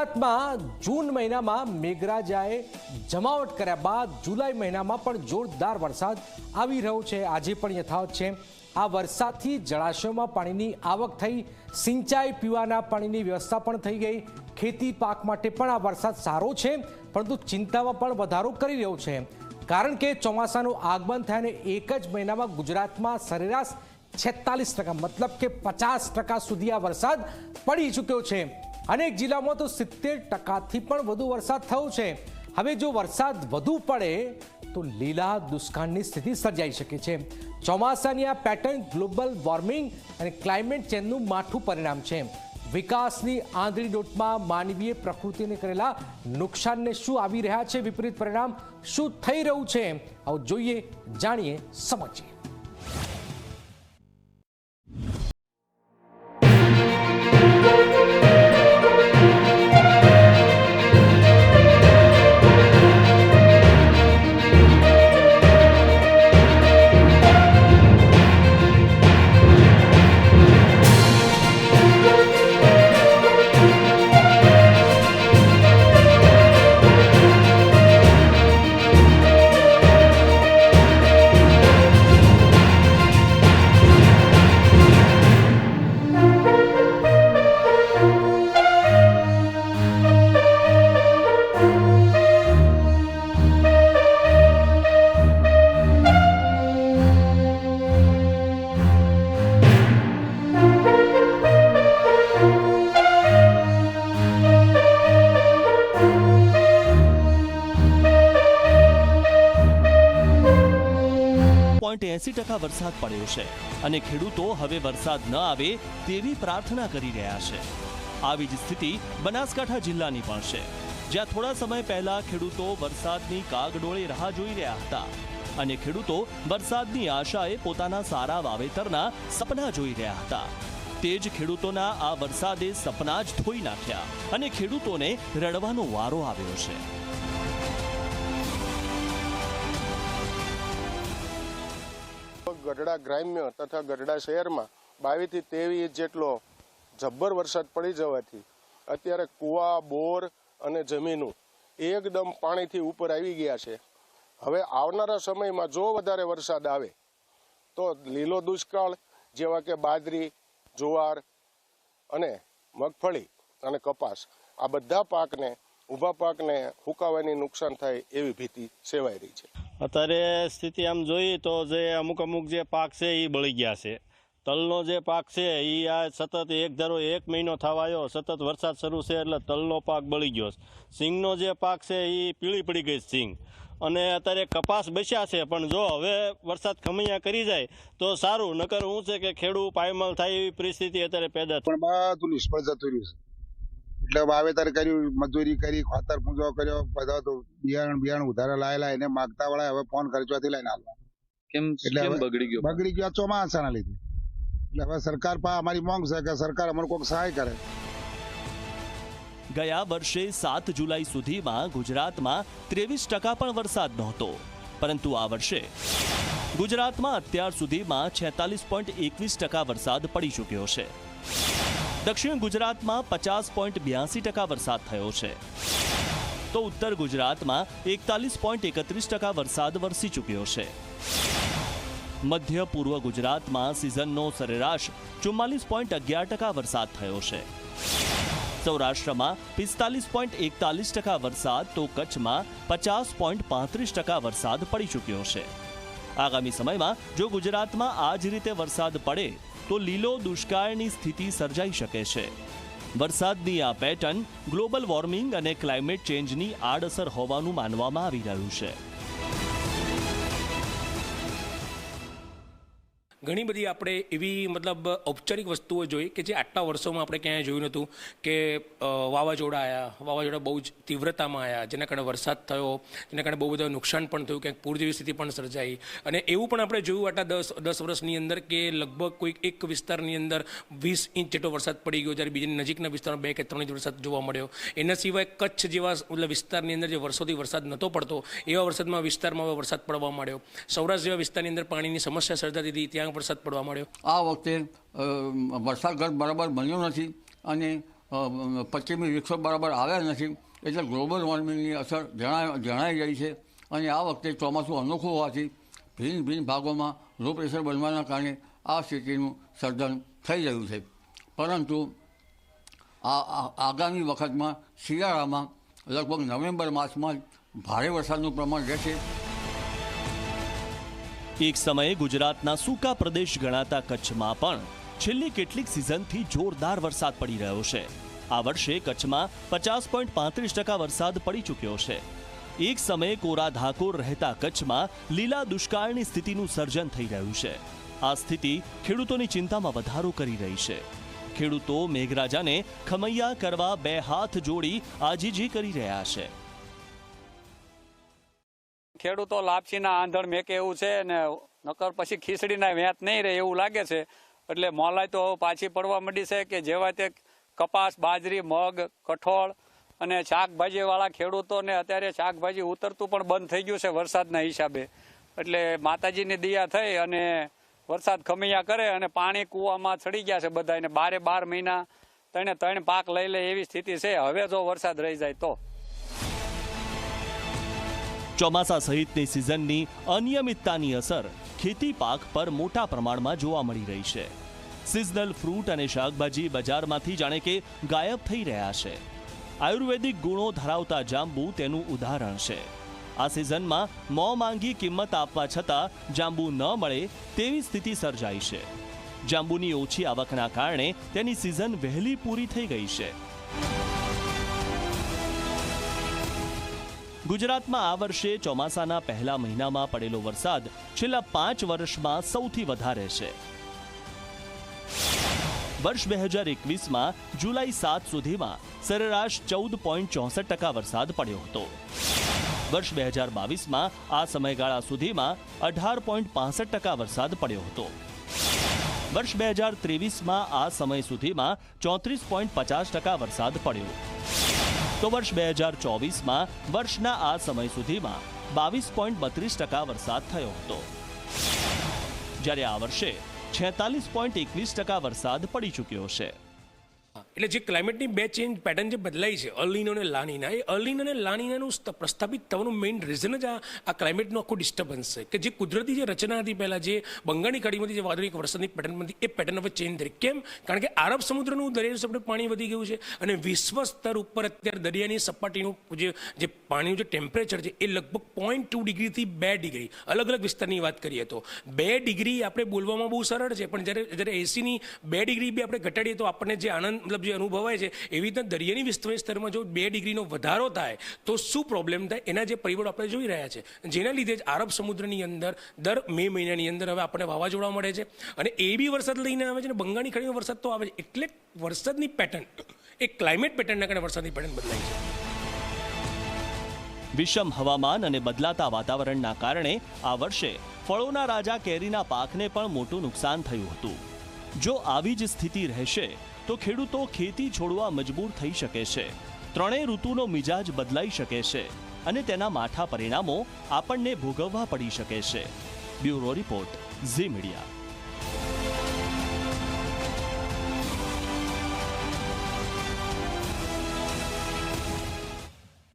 ગુજરાતમાં જૂન મહિનામાં મેઘરાજાએ જમાવટ કર્યા બાદ જુલાઈ મહિનામાં પણ જોરદાર વરસાદ આવી રહ્યો છે. આજે પણ યથાવત છે. આ વરસાદથી જળાશયોમાં પાણીની આવક થઈ, સિંચાઈ પીવાના પાણીની વ્યવસ્થા પણ થઈ ગઈ. ખેતી પાક માટે પણ આ વરસાદ સારો છે, પરંતુ ચિંતામાં પણ વધારો કરી રહ્યો છે. કારણ કે ચોમાસાનું આગમન થયા અને એક જ મહિનામાં ગુજરાતમાં સરેરાશ છેતાલીસ ટકા, મતલબ કે પચાસ ટકા સુધી આ વરસાદ પડી ચૂક્યો છે. અનેક જિલ્લામાં તો સિત્તેર ટકાથી પણ વધુ વરસાદ થયો છે. હવે જો વરસાદ વધુ પડે, તો લીલા દુષ્કાળની સ્થિતિ સર્જાઈ શકે છે. ચોમાસાની આ પેટર્ન ગ્લોબલ વોર્મિંગ અને ક્લાઇમેટ ચેન્જનું માઠું પરિણામ છે. વિકાસની આંધળી નોટમાં માનવીય પ્રકૃતિને કરેલા નુકસાનને શું આવી રહ્યા છે, વિપરીત પરિણામ શું થઈ રહ્યું છે? આવું જોઈએ, જાણીએ સમજીએ. એસી ટકા વરસાદ પડ્યો છે અને ખેડૂતો હવે વરસાદ ન આવે તેવી પ્રાર્થના કરી રહ્યા છે. આવી જ સ્થિતિ બનાસકાંઠા જિલ્લાની પણ છે. જ્યાં થોડા સમય પહેલા ખેડૂતો વરસાદની કાગડોળે રાહ જોઈ રહ્યા હતા અને ખેડૂતો વરસાદની આશાએ પોતાના સારા વાવેતરના સપના જોઈ રહ્યા હતા. તે જ ખેડૂતોના આ વરસાદે સપના જ ધોઈ નાખ્યા અને ખેડૂતોને રડવાનો વારો આવ્યો છે. ગઢડા ગ્રામ્ય તથા ગઢડા શહેરમાં બાવીસથી ત્રેવીસ જેટલો જબ્બર વરસાદ પડી જવાથી અત્યારે કૂવા, બોર અને જમીનું એકદમ પાણીથી ઉપર આવી ગયા છે. હવે આવનારા સમયમાં જો વધારે વરસાદ આવે, તો લીલો દુષ્કાળ જેવા કે બાજરી, જુવાર અને મગફળી અને કપાસ, આ બધા પાકને, ઊભા પાકને ફૂંકાવાની નુકસાન થાય એવી ભીતિ સેવાઈ રહી છે. અત્યારે સ્થિતિ આમ જોઈએ તો જે અમુક અમુક જે પાક છે એ બળી ગયા છે. તલનો જે પાક છે એ આ સતત એક ધારો એક મહિનો થવાયો, સતત વરસાદ શરૂ છે એટલે તલનો પાક બળી ગયો. સિંગનો જે પાક છે એ પીળી પડી ગઈ સિંગ. અને અત્યારે કપાસ બેસ્યા છે, પણ જો હવે વરસાદ ખમૈયા કરી જાય તો સારું. નકર શું છે કે ખેડૂત પાયમાલ થાય એવી પરિસ્થિતિ અત્યારે પેદા પણ બધું નિષ્ફળ જતું રહ્યું છે. એટલે વાવેતર કર્યું મજૂરી કરી ખાતર પૂંજો કર્યો બધા તો બિયારણ બિયારણ ઉધારા લાયેલા એને માગતા વાળા હવે ફોન ખર્ચવાથી લઈને હાલવા કેમ એટલે બગડી ગયો? બગડી ગયો ચોમાસાના લીધે. એટલે હવે સરકાર પા અમારી માંગ છે કે સરકાર અમારે કોઈક સહાય કરે. ગયા વર્ષે સાત જુલાઈ સુધીમાં ગુજરાતમાં ત્રેવીસ ટકા પણ વરસાદ નહોતો. પરંતુ આ વર્ષે ગુજરાતમાં અત્યાર સુધીમાં છેતાલીસ પોઈન્ટ એકવીસ ટકા વરસાદ પડી ચૂક્યો છે. દક્ષિણ ગુજરાતમાં પચાસ પોઈન્ટ બ્યાસી ટકા વરસાદ થયો છે. તો ઉત્તર ગુજરાતમાં એકતાલીસ પોઈન્ટ એકત્રીસ ટકા વરસાદ વરસી ચૂક્યો છે. મધ્ય પૂર્વ ગુજરાતમાં સિઝનનો સરેરાશ ચુમ્માલીસ પોઈન્ટ અગિયાર ટકા વરસાદ થયો છે. સૌરાષ્ટ્રમાં પિસ્તાલીસ પોઈન્ટ એકતાલીસ ટકા વરસાદ તો કચ્છમાં પચાસ પોઈન્ટ પાંત્રીસ ટકા વરસાદ પડી ચૂક્યો છે. આગામી સમયમાં જો ગુજરાતમાં આ જ રીતે વરસાદ પડે, તો લીલો દુષ્કાળની સ્થિતિ સર્જાઈ શકે છે. વરસાદની આ પેટર્ન ગ્લોબલ વોર્મિંગ અને ક્લાઇમેટ ચેન્જની આડઅસર હોવાનું માનવામાં આવી રહ્યું છે. ઘણી બધી આપણે એવી મતલબ ઔપચારિક વસ્તુઓ જોઈ કે જે આટલા વર્ષોમાં આપણે ક્યાંય જોયું નહોતું કે વાવાઝોડા આવ્યા વાવાઝોડા બહુ જ તીવ્રતામાં આવ્યા જેના કારણે વરસાદ થયો, જેના કારણે બહુ બધા નુકસાન પણ થયું, ક્યાંક પૂર જેવી સ્થિતિ પણ સર્જાઈ. અને એવું પણ આપણે જોયું આટલા દસ દસ વર્ષની અંદર કે લગભગ કોઈક એક વિસ્તારની અંદર વીસ ઇંચ જેટલો વરસાદ પડી ગયો, જ્યારે બીજી નજીકના વિસ્તારમાં બે કે ત્રણ ઇંચ વરસાદ જોવા મળ્યો. એના સિવાય કચ્છ જેવા મતલબ વિસ્તારની અંદર જે વર્ષોથી વરસાદ નહોતો પડતો, એવા વરસાદમાં વિસ્તારમાં વરસાદ પડવા માંડ્યો. સૌરાષ્ટ્ર જેવા વિસ્તારની અંદર પાણીની સમસ્યા સર્જાતી હતી, ત્યાં વરસાદ પડવા માંડ્યો. આ વખતે વરસાદ બરાબર બન્યો નથી અને પશ્ચિમી વિક્ષોભ બરાબર આવ્યા નથી એટલે ગ્લોબલ વોર્મિંગની અસર જણાઈ રહી છે અને આ વખતે ચોમાસું અનોખું હોવાથી ભિન્ન ભિન્ન ભાગોમાં લો પ્રેશર બનવાના કારણે આ સ્થિતિનું સર્જન થઈ રહ્યું છે. પરંતુ આ- આગામી વખતમાં શિયાળામાં લગભગ નવેમ્બર માસમાં જ ભારે વરસાદનું પ્રમાણ રહેશે એક સમયે ગુજરાતના સૂકા પ્રદેશ ગણાતા કચ્છમાં પણ છેલ્લી કેટલીક સિઝનથી જોરદાર વરસાદ પડી રહ્યો છે. આ વર્ષે કચ્છમાં પચાસ પોઈન્ટ પાંત્રીસ ટકા વરસાદ પડી ચૂક્યો છે. એક સમયે કોરા ધાકોર રહેતા કચ્છમાં લીલા દુષ્કાળની સ્થિતિનું સર્જન થઈ રહ્યું છે. આ સ્થિતિ ખેડૂતોની ચિંતામાં વધારો કરી રહી છે. ખેડૂતો, મેઘરાજાને ખમૈયા કરવા બે હાથ જોડી આજીજી કરી રહ્યા છે. ખેડૂતો લાપસીના આંધણ મેકે એવું છે ને નકર પછી ખીચડીના વેત નહીં રહે એવું લાગે છે. એટલે મોલાઈ તો પાછી પડવા માંડી છે કે જેવા તે કપાસ, બાજરી, મગ, કઠોળ અને શાકભાજીવાળા ખેડૂતોને અત્યારે શાકભાજી ઉતરતું પણ બંધ થઈ ગયું છે વરસાદના હિસાબે. એટલે માતાજીની દયા થઈ અને વરસાદ ખમૈયા કરે અને પાણી કૂવામાં ચડી ગયા છે બધાને બારે બાર મહિના ત્રણે ત્રણ પાક લઈ લે એવી સ્થિતિ છે. હવે જો વરસાદ રહી જાય તો. ચોમાસા સહિતની સિઝનની અનિયમિતતાની અસર ખેતી પાક પર મોટા પ્રમાણમાં જોવા મળી રહી છે. સિઝનલ ફ્રૂટ અને શાકભાજી બજારમાંથી જાણે કે ગાયબ થઈ રહ્યા છે. આયુર્વેદિક ગુણો ધરાવતા જાંબુ તેનું ઉદાહરણ છે. આ સિઝનમાં મોં માંગી કિંમત આપવા છતાં જાંબુ ન મળે તેવી સ્થિતિ સર્જાઈ છે. જાંબુની ઓછી આવકના કારણે તેની સિઝન વહેલી પૂરી થઈ ગઈ છે. ગુજરાતમાં આ વર્ષે ચોમાસાના પહેલા મહિનામાં પડેલો વરસાદ છેલ્લા પાંચ વર્ષમાં સૌથી વધારે છે. વર્ષ બે હજાર એકવીસમાં જુલાઈ સાત સુધીમાં સરેરાશ ચૌદ પોઈન્ટ ચોસઠ ટકા વરસાદ પડ્યો હતો. વર્ષ બે હજાર બાવીસમાં આ સમયગાળા સુધીમાં અઢાર પોઈન્ટ પાસઠ ટકા વરસાદ પડ્યો હતો. વર્ષ બે હજાર ત્રેવીસમાં આ સમય સુધીમાં ચોત્રીસ પોઈન્ટ પચાસ ટકા વરસાદ પડ્યો. તો વર્ષ બે હજાર ચોવીસમાં વર્ષના આ સમય સુધીમાં બાવીસ પોઈન્ટ બત્રીસ ટકા વરસાદ થયો હતો. જ્યારે આ વર્ષે છેતાલીસ પોઈન્ટ એકવીસ ટકા વરસાદ પડી ચૂક્યો છે. એટલે જે ક્લાઇમેટની બે ચેન્જ પેટર્ન જે બદલાઈ છે અર્લિનો અને લાનીના એ અર્લિનો અને લાનીનાનું પ્રસ્થાપિત થવાનું મેઇન રીઝન જ આ આ ક્લાઇમેટનું આખું ડિસ્ટર્બન્સ છે. કે જે કુદરતી જે રચના હતી પહેલાં, જે બંગાળની ખાડીમાંથી જે વાદળી વરસાદની પેટર્નમાંથી એ પેટર્ન હવે ચેન્જ થઈ કેમ? કારણ કે આરબ સમુદ્રનું દરિયાનું સપાટી પાણી વધી ગયું છે અને વિશ્વ સ્તર ઉપર અત્યારે દરિયાની સપાટીનું જે જે પાણીનું જે ટેમ્પરેચર છે, એ લગભગ પોઈન્ટ ટુ ડિગ્રીથી બે ડિગ્રી. અલગ અલગ વિસ્તારની વાત કરીએ તો. બે ડિગ્રી આપણે બોલવામાં બહુ સરળ છે, પણ જ્યારે જ્યારે એસીની બે ડિગ્રી બી આપણે ઘટાડીએ તો આપણને જે આનંદ મતલબ જે અનુભવાય છે, એવી રીતના દરિયાની વિસ્તરણ સ્તરમાં જો બે ડિગ્રીનો વધારો થાય, તો શું પ્રોબ્લેમ થાય? એના જે પરિબળો આપણે જોઈ રહ્યા છે. જેના લીધે જ આરબ સમુદ્રની અંદર દર મે મહિનાની અંદર હવે આપણને વાવાઝોડા મળે છે. અને એ બી વરસાદ લઈને આવે છે અને બંગાળની ખાડીનો વરસાદ તો આવે છે. એટલે વરસાદની પેટર્ન એ ક્લાઇમેટ પેટર્નના કારણે વરસાદની પેટર્ન બદલાય છે. વિષમ હવામાન અને બદલાતા વાતાવરણના કારણે આ વર્ષે ફળોના રાજા કેરીના પાકને પણ મોટું નુકસાન થયું હતું. જો આવી જ સ્થિતિ રહેશે તો ખેડૂતો ખેતી છોડવા મજબૂર થઈ શકે છે. ત્રણેય ઋતુનો મિજાજ બદલાઈ શકે છે અને તેના માઠા પરિણામો આપણને ભોગવવા પડી શકે છે. Bureau report Zee media.